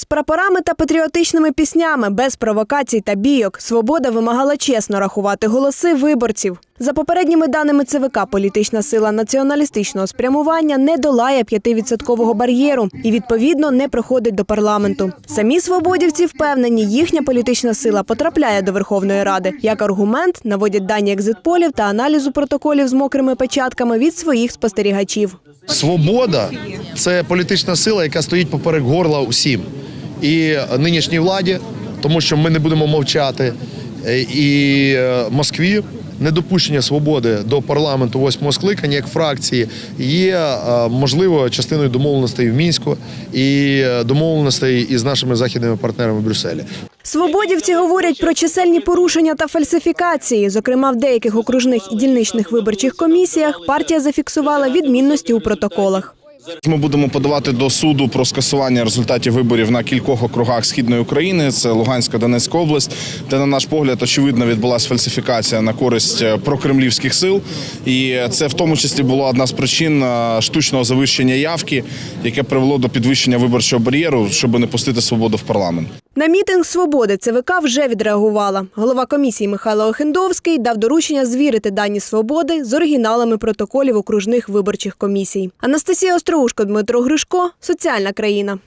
З прапорами та патріотичними піснями без провокацій та бійок свобода вимагала чесно рахувати голоси виборців. За попередніми даними ЦВК, політична сила націоналістичного спрямування не долає 5-відсоткового бар'єру і відповідно не проходить до парламенту. Самі свободівці впевнені, їхня політична сила потрапляє до Верховної Ради. Як аргумент наводять дані екзитполів та аналізу протоколів з мокрими печатками від своїх спостерігачів. Свобода це політична сила, яка стоїть поперек горла усім. І нинішній владі, тому що ми не будемо мовчати, е, і е, Москві. Недопущення свободи до парламенту восьмого скликання як фракції є е, можливо частиною домовленостей в мінську і домовленостей із нашими західними партнерами в Брюсселі. Свободівці говорять про чисельні порушення та фальсифікації. Зокрема, в деяких окружних і дільничних виборчих комісіях партія зафіксувала відмінності у протоколах. Ми будемо подавати до суду про скасування результатів виборів на кількох округах східної України. Це Луганська, Донецька область, де на наш погляд очевидно відбулася фальсифікація на користь е, прокремлівських сил. І це в тому числі була одна з причин е, штучного завищення явки, яке привело до підвищення виборчого бар'єру, щоб не пустити свободу в парламент. На мітинг свободи ЦВК вже відреагувала. Голова комісії Михайло Охендовський дав доручення звірити дані свободи з оригіналами протоколів окружних виборчих комісій. Анастасія Остроушко, Дмитро Гришко, соціальна країна.